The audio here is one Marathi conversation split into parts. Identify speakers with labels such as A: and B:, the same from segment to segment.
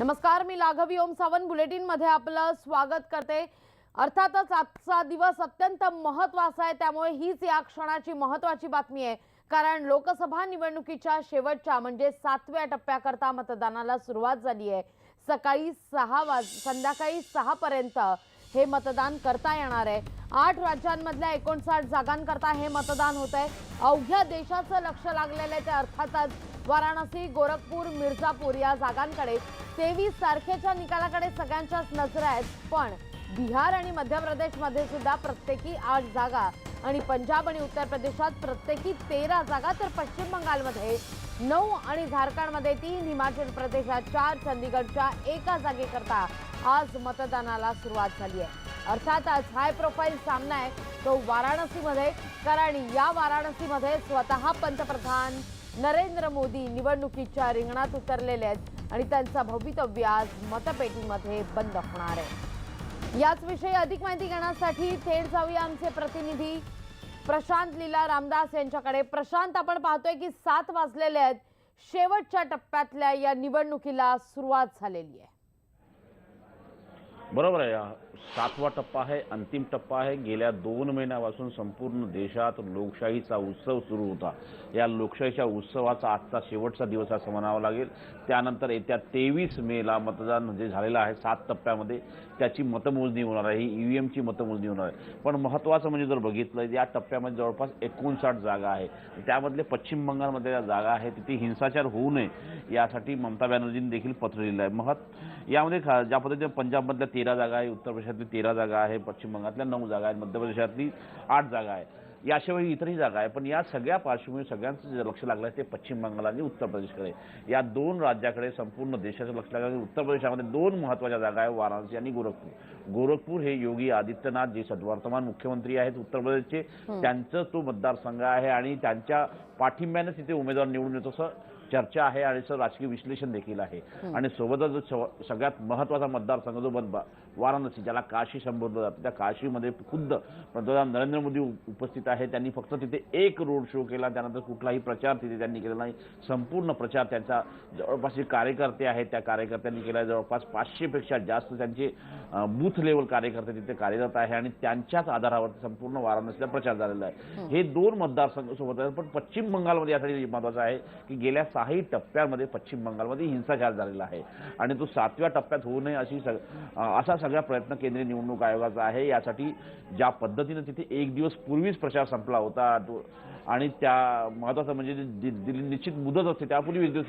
A: नमस्कार मी लाघवी ओम सावंत. बुलेटिनमध्ये आपलं स्वागत करते. अर्थातच आजचा दिवस अत्यंत महत्त्वाचा आहे. त्यामुळे हीच या क्षणाची महत्वाची बातमी आहे. कारण लोकसभा निवडणुकीच्या शेवटच्या म्हणजे सातव्या टप्प्याकरता मतदानाला सुरुवात झाली आहे. सकाळी सहा वाज संध्याकाळी सहापर्यंत हे मतदान करता येणार आहे. आठ राज्यांमधल्या एकोणसाठ जागांकरता हे मतदान होत आहे अवघ्या देशाचं लक्ष लागलेलं आहे ते अर्थातच वाराणसी गोरखपूर मिर्झापूर या जागांकडे तेवीस तारखेच्या निकालाकडे सगळ्यांच्याच नजर आहेत. पण बिहार आणि मध्य प्रदेशमध्ये सुद्धा प्रत्येकी आठ जागा आणि पंजाब आणि उत्तर प्रदेशात प्रत्येकी तेरा जागा तर पश्चिम बंगालमध्ये नऊ आणि झारखंडमध्ये तीन हिमाचल प्रदेशात चार चंदीगडच्या एका जागेकरता आज मतदानाला सुरुवात झाली आहे. अर्थातच हाय प्रोफाईल सामना आहे. तो वाराणसीमध्ये कारण या वाराणसीमध्ये स्वतः पंतप्रधान नरेंद्र मोदी निवडणुकीच्या रिंगणात उतरलेले आहेत आणि त्यांचा भवितव्य आज मतपेटीमध्ये बंद होणार आहे. याच विषयी अधिक माहिती घेण्यासाठी थेट जाऊया आमचे प्रतिनिधी. प्रशांत लीला रामदास यांच्याकडे. प्रशांत आपण पाहतोय की सात वाजलेले आहेत. शेवटच्या टप्प्यातल्या या निवडणुकीला सुरुवात झालेली आहे.
B: बरोबर आहे. सातवा टप्पा आहे अंतिम टप्पा आहे. गेल्या दोन महिन्यापासून संपूर्ण देशात लोकशाहीचा उत्सव सुरू होता. या लोकशाहीच्या उत्सवाचा आजचा शेवटचा दिवस असं म्हणावा लागेल. त्यानंतर येत्या तेवीस मेला मतदान जे झालेलं आहे सात टप्प्यामध्ये त्याची मतमोजणी होणार आहे. ही ई व्ही एमची मतमोजणी होणार आहे. पण महत्त्वाचं म्हणजे जर बघितलं या टप्प्यामध्ये जवळपास एकोणसाठ जागा आहे. त्यामधले पश्चिम बंगालमध्ये ज्या जागा आहे तिथे हिंसाचार होऊ नये यासाठी ममता बॅनर्जींनी देखील पत्र लिहिलं आहे. महत् यामध्ये खा- ज्या पद्धतीने पंजाबमधल्या तेरा जागा आहे उत्तर प्रदेश प्रदेशातली तेरा जागा आहे पश्चिम बंगालातल्या नऊ जागा आहेत मध्य प्रदेशातली आठ जागा आहे याशिवाय इतरही जागा आहे पण या सगळ्या पार्श्वभूमीवर सगळ्यांचं जे लक्ष लागलं आहे ते पश्चिम बंगाल आणि उत्तर प्रदेशकडे. या दोन राज्याकडे संपूर्ण देशाचं लक्ष लागलं. आहे. उत्तर प्रदेशामध्ये दोन महत्त्वाच्या जागा आहे वाराणसी आणि गोरखपूर. गोरखपूर हे योगी आदित्यनाथ जे सद्वर्तमान मुख्यमंत्री आहेत उत्तर प्रदेशचे त्यांचं तो मतदारसंघ आहे आणि त्यांच्या पाठिंब्याने तिथे उमेदवार निवडून येतो असं चर्चा आहे आणि असं राजकीय विश्लेषण देखील आहे. आणि सोबतच सगळ्यात महत्त्वाचा मतदारसंघ जो बन- वाराणसी ज्याला काशी संबोधलं जातं त्या काशीमध्ये खुद्द पंतप्रधान नरेंद्र मोदी उप- उपस्थित आहे. त्यांनी फक्त तिथे एक रोड शो केला. त्यानंतर कुठलाही प्रचार तिथे त्यांनी केला नाही. संपूर्ण प्रचार त्यांचा जवळपास जे कार्यकर्ते आहेत. त्या कार्यकर्त्यांनी केला जवळपास पाचशेपेक्षा जास्त त्यांचे बूथ लेवल कार्यकर्ते तिथे कार्यरत आहे आणि त्यांच्याच आधारावर संपूर्ण वाराणसीला प्रचार झालेला आहे. हे. दोन मतदारसंघ सोबत आहेत. पण पश्चिम बंगालमध्ये यासाठी महत्वाचं आहे की गेल्या सहाही टप्प्यामध्ये पश्चिम बंगालमध्ये हिंसाचार झालेला आहे. आणि तो सातव्या टप्प्यात होऊ नये अशी सग असा सगळा प्रयत्न केंद्रीय निवडणूक आयोगाचा आहे. यासाठी ज्या पद्धतीनं तिथे एक दिवस पूर्वीच प्रचार संपला होता आणि त्या महत्वाचं म्हणजे दिली निश्चित मुदत असते त्यापूर्वी एक दिवस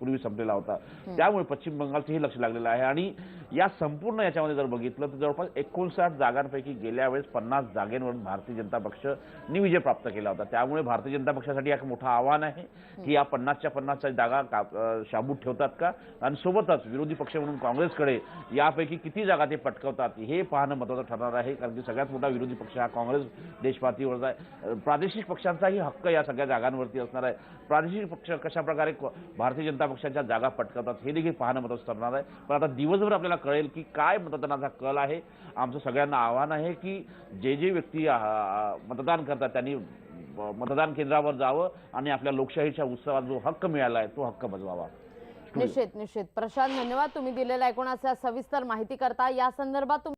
B: पूर्वी संपलेला होता. त्यामुळे पश्चिम बंगालचंही लक्ष लागलेलं आहे. आणि या संपूर्ण याच्यामध्ये जर बघितलं तर जवळपास एकोणसाठ जागांपैकी गेल्या वेळेस पन्नास जागेंवरून भारतीय जनता पक्षनी विजय प्राप्त केला होता. त्यामुळे भारतीय जनता पक्षासाठी एक मोठं आव्हान आहे की या पन्नासच्या पन्नासच्या जागा शाबूत ठेवतात का? आणि सोबतच विरोधी पक्ष म्हणून काँग्रेसकडे यापैकी किती जागा ते पटकवतात हे पाहणं महत्त्वाचं ठरणार आहे. कारण की सगळ्यात मोठा विरोधी पक्ष हा काँग्रेस देशपातळीवरचा आहे. अं, प्रादेशिक हक्क या सगळ्या जागांवरती असणार आहे. प्रादेशिक पक्ष कशा प्रकारे भारतीय जनता पक्षाच्या जागा पटकवतात हे देखील पाहणं मदत ठरणार आहे. पण आता दिवसभर आपल्याला कळेल की काय मतदानाचा कल आहे. आमचं सगळ्यांना आव्हान आहे की जे जे व्यक्ती मतदान करतात त्यांनी मतदान केंद्रावर जावं आणि आपल्या लोकशाहीच्या उत्सवात जो हक्क मिळाला आहे तो हक्क बजवावा.
A: निश्चित निश्चित. प्रशांत धन्यवाद. तुम्ही दिलेल्या एकूण सविस्तर माहिती करता. या संदर्भात